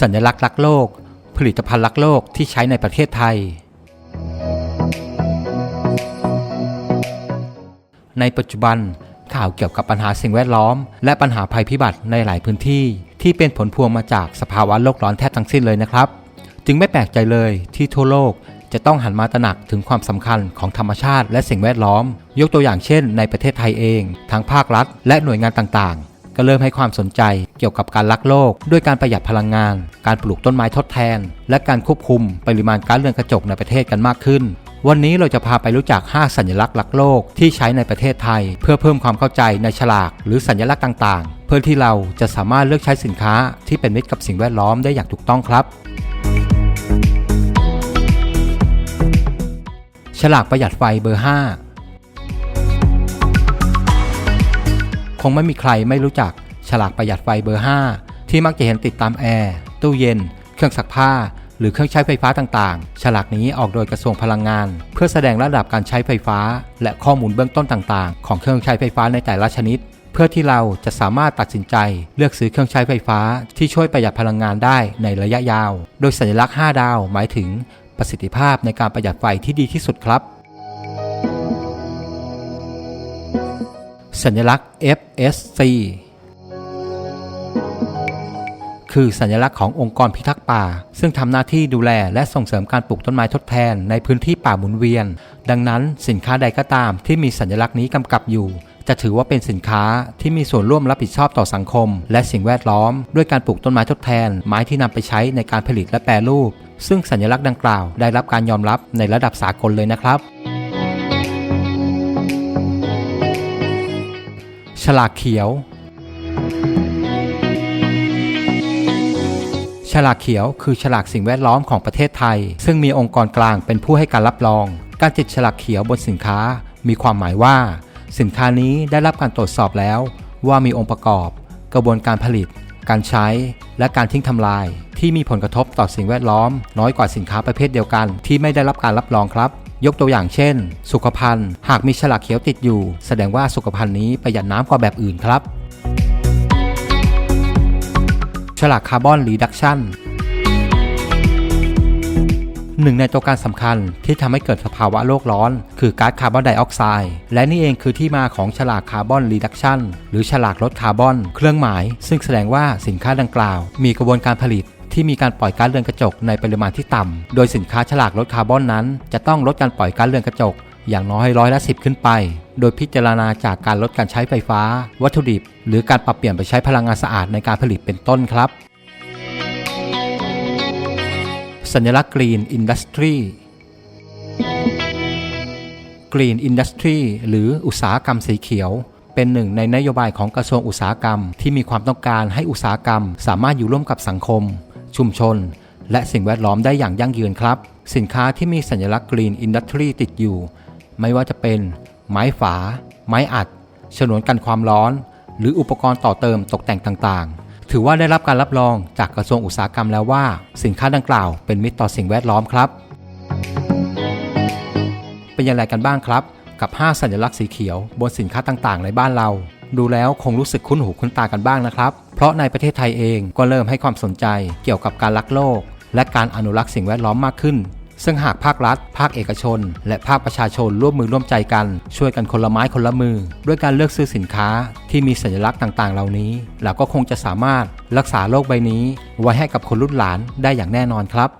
สัญลักษณ์รักโลก ผลิตภัณฑ์รักโลกที่ใช้ในประเทศไทย ในปัจจุบันข่าวเกี่ยวกับปัญหาสิ่งแวดล้อม และปัญหาภัยพิบัติในหลายพื้นที่ ที่เป็นผลพวงมาจากสภาวะโลกร้อนแทบทั้งสิ้นเลยนะครับ จึงไม่แปลกใจเลยที่ทั่วโลกจะต้องหันมาตระหนักถึงความสำคัญของธรรมชาติและสิ่งแวดล้อม ยกตัวอย่างเช่น ในประเทศไทยเอง ทั้งภาครัฐ และหน่วยงานต่างๆ ก็เริ่มให้ความสนใจเกี่ยวกับการรักโลก ด้วยการประหยัดพลังงาน การปลูกต้นไม้ทดแทน และการควบคุมปริมาณก๊าซเรือนกระจกในประเทศกันมากขึ้น วันนี้เราจะพาไปรู้จัก 5 สัญลักษณ์รักโลกที่ใช้ในประเทศไทย เพื่อเพิ่มความเข้าใจในฉลาก หรือสัญลักษณ์ต่าง ๆ เพื่อที่เราจะสามารถเลือกใช้สินค้าที่เป็นมิตรกับสิ่งแวดล้อมได้อย่างถูกต้องครับฉลากประหยัดไฟเบอร์ 5 คงไม่มีใครไม่รู้จักฉลากประหยัดไฟเบอร์ 5 ที่มักจะเห็นติดตามแอร์ ตู้เย็น เครื่องซักผ้า หรือเครื่องใช้ไฟฟ้าต่างๆ ฉลากนี้ออกโดยกระทรวงพลังงาน เพื่อแสดงระดับการใช้ไฟฟ้า และข้อมูลเบื้องต้นต่างๆ ของเครื่องใช้ไฟฟ้าในแต่ละชนิด เพื่อที่เราจะสามารถตัดสินใจเลือกซื้อเครื่องใช้ไฟฟ้า ที่ช่วยประหยัดพลังงานได้ในระยะยาว โดยสัญลักษณ์ 5 ดาว หมายถึง ประสิทธิภาพในการประหยัดไฟที่ดีที่สุดครับ สัญลักษณ์ FSC คือสัญลักษณ์ขององค์กรพิทักษ์ป่า ซึ่งทำหน้าที่ดูแลและส่งเสริมการปลูกต้นไม้ทดแทนในพื้นที่ป่าหมุนเวียน ดังนั้นสินค้าใดก็ตามที่มีสัญลักษณ์นี้กำกับอยู่ จะถือว่าเป็นสินค้าที่มีส่วนร่วมรับผิดชอบต่อสังคม และสิ่งแวดล้อม ด้วยการปลูกต้นไม้ทดแทน ไม้ที่นำไปใช้ในการผลิตและแปรรูป ซึ่งสัญลักษณ์ดังกล่าว ได้รับการยอมรับในระดับสากลเลยนะครับ ฉลากเขียว ฉลากเขียวคือฉลากสิ่งแวดล้อมของประเทศไทย ซึ่งมีองค์กรกลางเป็นผู้ให้การรับรอง การติดฉลากเขียวบนสินค้า มีความหมายว่า สินค้านี้ได้รับการตรวจสอบแล้ว ว่ามีองค์ประกอบ กระบวนการผลิต การใช้ และการทิ้งทำลาย ที่มีผลกระทบต่อสิ่งแวดล้อม น้อยกว่าสินค้าประเภทเดียวกัน ที่ไม่ได้รับการรับรองครับ ยกตัวอย่างเช่น สุขภัณฑ์ หากมีฉลากเขียวติดอยู่ แสดงว่าสุขภัณฑ์นี้ประหยัดน้ำกว่าแบบอื่นครับ ฉลากคาร์บอนรีดักชันหนึ่งในตัวการสำคัญที่ทำให้เกิดสภาวะโลกร้อน คือก๊าซคาร์บอนไดออกไซด์และนี่เองคือที่มาของฉลากคาร์บอนรีดักชันหรือฉลากลดคาร์บอน เครื่องหมาย ซึ่งแสดงว่าสินค้าดังกล่าว มีกระบวนการผลิต ที่มีการปล่อยก๊าซเรือนกระจกในปริมาณที่ต่ำโดยสินค้าฉลากลดคาร์บอนนั้น จะต้องลดการปล่อยก๊าซเรือนกระจกอย่างน้อยร้อยละสิขึ้นไป โดยพิจารณาจากการลดการใช้ไฟฟ้า วัตถุดิบ หรือการปรับเปลี่ยนไปใช้พลังงานสะอาดในการผลิตเป็นต้นครับ สัญลักษณ์ Green Industry Green Industry หรืออุตสาหกรรมสีเขียว เป็นหนึ่งในนโยบายของกระทรวงอุตสาหกรรม ที่มีความต้องการให้อุตสาหกรรม สามารถอยู่ร่วมกับสังคม ชุมชน และสิ่งแวดล้อมได้อย่างยั่งยืนครับ สินค้าที่มีสัญลักษณ์ Green Industry ติดอยู่ ไม่ว่าจะเป็นไม้ฝา ไม้อัด ฉนวนกันความร้อน หรืออุปกรณ์ต่อเติมตกแต่งต่างๆ ถือว่าได้รับการรับรองจากกระทรวงอุตสาหกรรมแล้วว่า สินค้าดังกล่าวเป็นมิตรต่อสิ่งแวดล้อมครับ เป็นอย่างไรกันบ้างครับ กับ 5 สัญลักษณ์สีเขียวบนสินค้าต่างๆ ในบ้านเรา ดูแล้วคงรู้สึกคุ้นหูคุ้นตากันบ้างนะครับ เพราะในประเทศไทยเองก็เริ่มให้ความสนใจเกี่ยวกับการรักโลก และการอนุรักษ์สิ่งแวดล้อมมากขึ้น ซึ่งหากภาครัฐ ภาคเอกชน และภาคประชาชนร่วมมือร่วมใจกัน ช่วยกันคนละไม้คนละมือ ด้วยการเลือกซื้อสินค้าที่มีสัญลักษณ์ต่างๆ เหล่านี้เราก็คงจะสามารถรักษาโลกใบนี้ ไว้ให้กับคนรุ่นหลานได้อย่างแน่นอนครับ